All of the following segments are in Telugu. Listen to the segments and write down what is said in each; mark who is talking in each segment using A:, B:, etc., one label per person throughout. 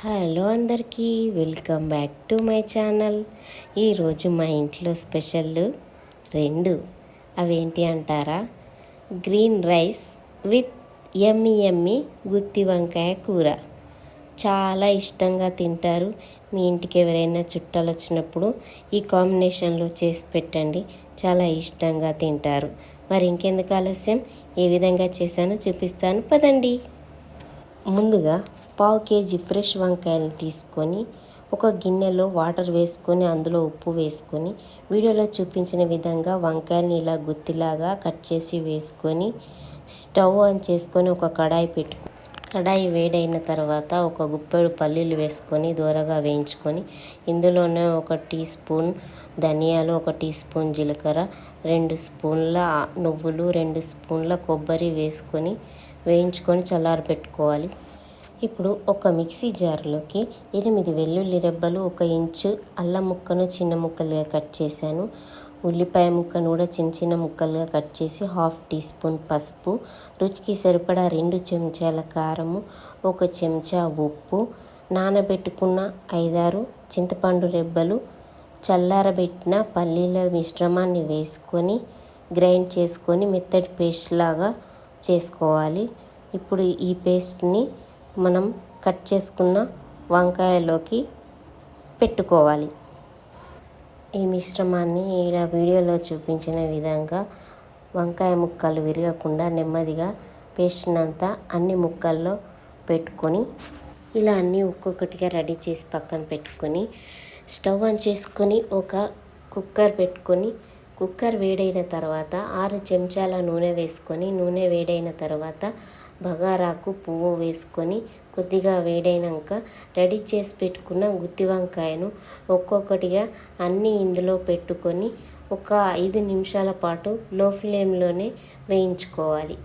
A: హలో అందరికీ welcome back to my channel. ఈరోజు మా ఇంట్లో స్పెషల్ రెండు. అవేంటి అంటారా? గ్రీన్ రైస్ విత్ ఎమ్మి ఎమ్మి గుత్తి వంకాయ కూర. చాలా ఇష్టంగా తింటారు. మీ ఇంటికి ఎవరైనా చుట్టాలు వచ్చినప్పుడు ఈ కాంబినేషన్లో చేసి పెట్టండి. చాలా ఇష్టంగా తింటారు. మరి ఇంకెందుకు ఆలస్యం? ఏ విధంగా చేశానో చూపిస్తాను. పదండి. ముందుగా పావు కేజీ ఫ్రెష్ వంకాయలు తీసుకొని ఒక గిన్నెలో వాటర్ వేసుకొని అందులో ఉప్పు వేసుకొని వీడియోలో చూపించిన విధంగా వంకాయని ఇలా గుత్తిలాగా కట్ చేసి వేసుకొని స్టవ్ ఆన్ చేసుకొని ఒక కడాయి పెట్టుకు కడాయి వేడైన తర్వాత ఒక గుప్పెడు పల్లీలు వేసుకొని దూరగా వేయించుకొని ఇందులోనే ఒక టీ స్పూన్ ధనియాలు ఒక టీ స్పూన్ జీలకర్ర రెండు స్పూన్ల నువ్వులు రెండు స్పూన్ల కొబ్బరి వేసుకొని వేయించుకొని చల్లారి పెట్టుకోవాలి ఇప్పుడు ఒక మిక్సీ జార్లోకి ఎనిమిది వెల్లుల్లి రెబ్బలు ఒక ఇంచు అల్లం ముక్కను చిన్న ముక్కలుగా కట్ చేశాను. ఉల్లిపాయ ముక్కను కూడా చిన్న చిన్న ముక్కలుగా కట్ చేసి హాఫ్ టీ స్పూన్ పసుపు రుచికి సరిపడా రెండు చెంచాల కారము ఒక చెంచా ఉప్పు నానబెట్టుకున్న ఐదారు చింతపండు రెబ్బలు చల్లారబెట్టిన పల్లీల మిశ్రమాన్ని వేసుకొని గ్రైండ్ చేసుకొని మెత్తటి పేస్ట్ లాగా చేసుకోవాలి. ఇప్పుడు ఈ పేస్ట్ని మనం కట్ చేసుకున్న వంకాయలోకి పెట్టుకోవాలి. ఈ మిశ్రమాన్ని ఇలా వీడియోలో చూపించిన విధంగా వంకాయ ముక్కలు విరగకుండా నెమ్మదిగా పేస్ట్నంతా అన్ని ముక్కల్లో పెట్టుకొని ఇలా అన్నీ ఒక్కొక్కటిగా రెడీ చేసి పక్కన పెట్టుకొని స్టవ్ ఆన్ చేసుకొని ఒక కుక్కర్ పెట్టుకొని కుక్కర్ వేడైన తర్వాత ఆరు చెంచాల నూనె వేసుకొని నూనె వేడైన తర్వాత బగారాకు పువ్వు వేసుకొని కొద్దిగా వేడైనాక రెడీ చేసి పెట్టుకున్న గుత్తి వంకాయను ఒక్కొక్కటిగా అన్నీ ఇందులో పెట్టుకొని ఒక ఐదు నిమిషాల పాటు లో ఫ్లేమ్లోనే వేయించుకోవాలి.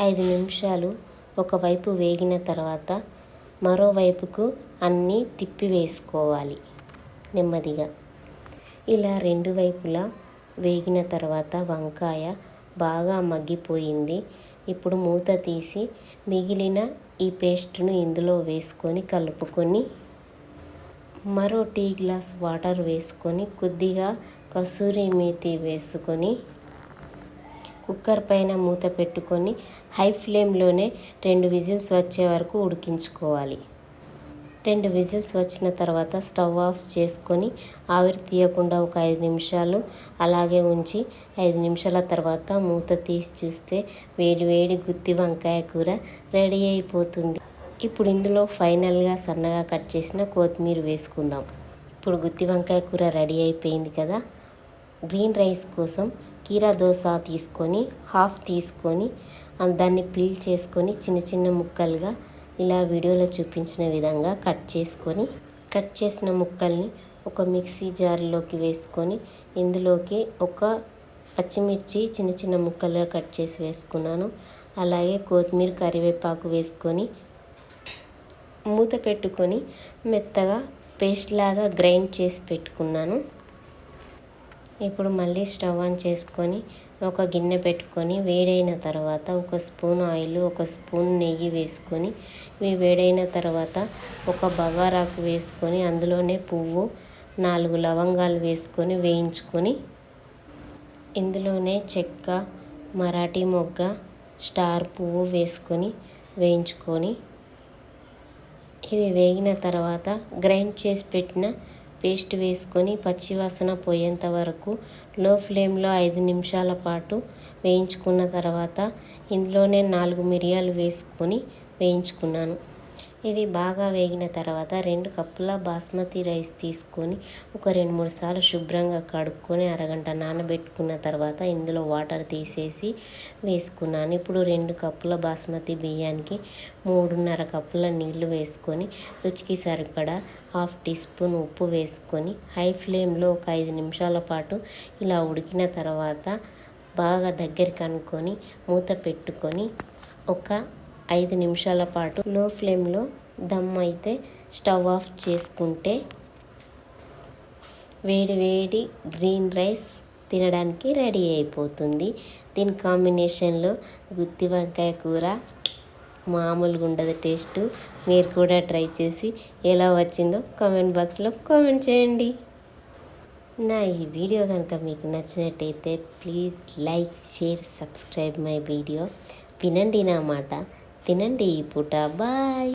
A: ఐదు నిమిషాలు ఒకవైపు వేగిన తర్వాత మరోవైపుకు అన్నీ తిప్పి వేసుకోవాలి నెమ్మదిగా. ఇలా రెండు వైపులా వేగిన తర్వాత వంకాయ బాగా మగ్గిపోయింది. ఇప్పుడు మూత తీసి మిగిలిన ఈ పేస్ట్ను ఇందులో వేసుకొని కలుపుకొని మరో టీ గ్లాస్ వాటర్ వేసుకొని కొద్దిగా కసూరి మేతి వేసుకొని కుక్కర్ పైన మూత పెట్టుకొని హై ఫ్లేమ్లోనే రెండు విజిల్స్ వచ్చే వరకు ఉడికించుకోవాలి. రెండు విజిల్స్ వచ్చిన తర్వాత స్టవ్ ఆఫ్ చేసుకొని ఆవిరి తీయకుండా ఒక ఐదు నిమిషాలు అలాగే ఉంచి ఐదు నిమిషాల తర్వాత మూత తీసి చూస్తే వేడి వేడి గుత్తి వంకాయ కూర రెడీ అయిపోతుంది. ఇప్పుడు ఇందులో ఫైనల్గా సన్నగా కట్ చేసిన కొత్తిమీర వేసుకుందాం. ఇప్పుడు గుత్తి వంకాయ కూర రెడీ అయిపోయింది కదా? గ్రీన్ రైస్ కోసం కీరా దోశ తీసుకొని హాఫ్ తీసుకొని దాన్ని పీల్ చేసుకొని చిన్న చిన్న ముక్కలుగా ఇలా వీడియోలో చూపించిన విధంగా కట్ చేసుకొని కట్ చేసిన ముక్కల్ని ఒక మిక్సీ జార్లోకి వేసుకొని ఇందులోకి ఒక పచ్చిమిర్చి చిన్న చిన్న ముక్కలుగా కట్ చేసి వేసుకున్నాను. అలాగే కొత్తిమీర కరివేపాకు వేసుకొని మూత పెట్టుకొని మెత్తగా పేస్ట్ లాగా గ్రైండ్ చేసి పెట్టుకున్నాను. ఇప్పుడు మళ్ళీ స్టవ్ ఆన్ చేసుకొని ఒక గిన్నె పెట్టుకొని వేడైన తర్వాత ఒక స్పూన్ ఆయిల్ ఒక స్పూన్ నెయ్యి వేసుకొని ఇవి వేడైన తర్వాత ఒక బగారాకు వేసుకొని అందులోనే పువ్వు నాలుగు లవంగాలు వేసుకొని వేయించుకొని ఇందులోనే చెక్క మరాఠీ మొగ్గ స్టార్ పువ్వు వేసుకొని వేయించుకొని ఇవి వేగిన తర్వాత గ్రైండ్ చేసి పెట్టిన పేస్ట్ వేసుకొని పచ్చివాసన పోయేంత వరకు లో ఫ్లేమ్లో ఐదు నిమిషాల పాటు వేయించుకున్న తర్వాత ఇందులోనే నాలుగు మిరియాలు వేసుకొని వేయించుకున్నాను. ఇవి బాగా వేగిన తర్వాత రెండు కప్పుల బాస్మతి రైస్ తీసుకొని ఒక రెండు మూడు సార్లు శుభ్రంగా కడుక్కొని అరగంట నానబెట్టుకున్న తర్వాత ఇందులో వాటర్ తీసేసి వేసుకున్నాను. ఇప్పుడు రెండు కప్పుల బాస్మతి బియ్యానికి మూడున్నర కప్పుల నీళ్ళు వేసుకొని రుచికి సరిపడా హాఫ్ టీ స్పూన్ ఉప్పు వేసుకొని హై ఫ్లేమ్లో ఒక ఐదు నిమిషాల పాటు ఇలా ఉడికిన తర్వాత బాగా దగ్గరికి అనుకొని మూత పెట్టుకొని ఒక ఐదు నిమిషాల పాటు లో ఫ్లేమ్లో దమ్ అయితే స్టవ్ ఆఫ్ చేసుకుంటే వేడి వేడి గ్రీన్ రైస్ తినడానికి రెడీ అయిపోతుంది. దీని కాంబినేషన్లో గుత్తి వంకాయ కూర మామూలుగా ఉండదు టేస్ట్. మీరు కూడా ట్రై చేసి ఎలా వచ్చిందో కామెంట్ బాక్స్లో కామెంట్ చేయండి. నా ఈ వీడియో కనుక మీకు నచ్చినట్టయితే please like share subscribe my video. వినండి నా మాట. తినండి ఈ పూట. బాయ్.